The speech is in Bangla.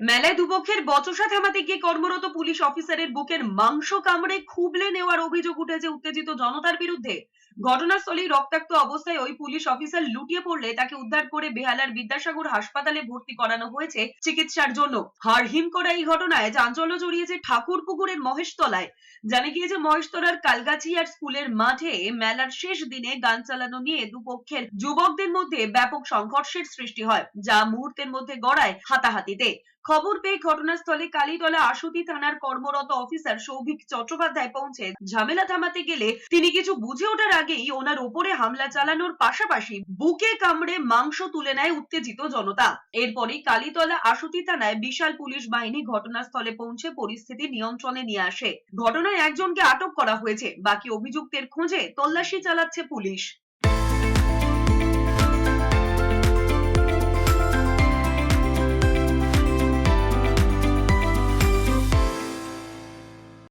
মেলায় দুপক্ষের বচসা থামাতে গিয়ে কর্মরত পুলিশ অফিসারের বুকের মাংস কামড়ে খুবলে নেওয়ার অভিযোগ উঠেছে উত্তেজিত জনতার বিরুদ্ধে। ঘটনাস্থলেই রক্তাক্ত অবস্থায় ওই পুলিশ অফিসার লুটিয়ে পড়লে তাকে উদ্ধার করে বেহালার বিদ্যাসাগর হাসপাতালে ভর্তি করানো হয়েছে চিকিৎসার জন্য। হাড়হিম করা এই ঘটনায় চাঞ্চল্য জড়িয়েছে ঠাকুরপুকুরের মহেশতলায়। জানা গিয়েছে, মহেশতলার কালগাছিয়ার স্কুলের মাঠে মেলার শেষ দিনে গান চালানো নিয়ে দুপক্ষের যুবকদের মধ্যে ব্যাপক সংঘর্ষের সৃষ্টি হয়, যা মুহূর্তের মধ্যে গড়ায় হাতাহাতিতে। খবর পেয়ে ঘটনাস্থলে কালীতলা আশুতি থানার কর্মরত অফিসার সৌভিক চট্টোপাধ্যায় পৌঁছে। ঝামেলা থামাতে গেলে তিনি কিছু বুঝে ওঠার আগেই ওনার ওপরে হামলা চালানোর পাশাপাশি বুকে কামড়ে মাংস তুলে নেয় উত্তেজিত জনতা। এরপরই কালীতলা আশুতি থানায় বিশাল পুলিশ বাহিনী ঘটনাস্থলে পৌঁছে পরিস্থিতি নিয়ন্ত্রণে নিয়ে আসে। ঘটনায় একজনকে আটক করা হয়েছে। বাকি অভিযুক্তের খোঁজে তল্লাশি চালাচ্ছে পুলিশ।